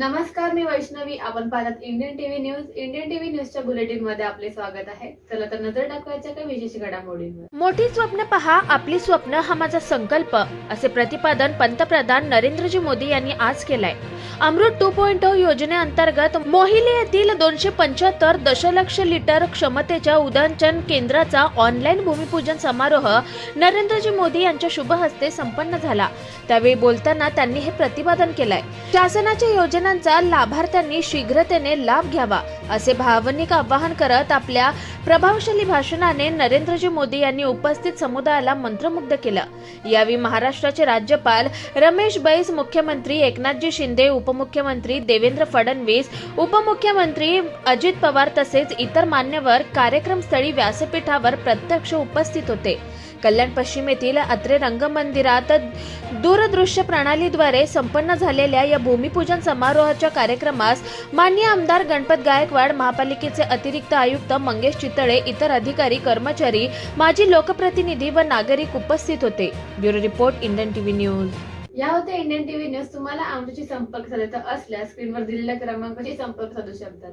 नमस्कार मी वैष्णवी. आपण पाहतात Indian TV news Indian TV न्यूजच्या बुलेटिनमध्ये आपले स्वागत आहे. चला तर नजर टाकवायच्या काही विशेष घडामोडींवर. मोठी स्वप्न पहा आपली स्वप्न हा माझा संकल्प असे प्रतिपादन पंतप्रधान नरेंद्रजी मोदी यांनी आज केलंय. अमृत टू पॉइंट योजनेअंतर्गत मोहिले येथील दोनशे पंच्याहत्तर दशलक्ष लिटर क्षमतेच्या उदंचन केंद्राचा ऑनलाईन भूमिपूजन समारोह नरेंद्रजी मोदी यांच्या शुभ हस्ते संपन्न झाला. त्यावेळी बोलताना त्यांनी हे प्रतिपादन केलंय. शासनाच्या योजना योजनांचा लाभार्थ्यांनी शीघ्रतेने लाभ घ्यावा असे भावनिक आवाहन करत आपल्या प्रभावशाली भाषणाने नरेंद्रजी मोदी यांनी उपस्थित समुदायाला मंत्रमुग्ध केलं. यावेळी महाराष्ट्राचे राज्यपाल रमेश बैस मुख्यमंत्री एकनाथजी शिंदे उपमुख्यमंत्री देवेंद्र फडणवीस उपमुख्यमंत्री अजित पवार तसेच इतर मान्यवर कार्यक्रमस्थळी व्यासपीठावर प्रत्यक्ष उपस्थित होते. कल्याण पश्चिम येथील अत्रे रंगमंदिरात दूरदृश्य प्रणालीद्वारे संपन्न झालेल्या या भूमिपूजन समारोहाच्या कार्यक्रमास मान्य आमदार गणपत गायकवाड महापालिकेचे अतिरिक्त आयुक्त मंगेश चितळे इतर अधिकारी कर्मचारी माजी लोकप्रतिनिधी व नागरिक उपस्थित होते. Bureau report Indian TV news. या होत्या इंडियन टीव्ही न्यूज. तुम्हाला आमच्याशी संपर्क साधायचा असल्यास स्क्रीनवर दिलेल्या क्रमांकाशी संपर्क साधू शकतात.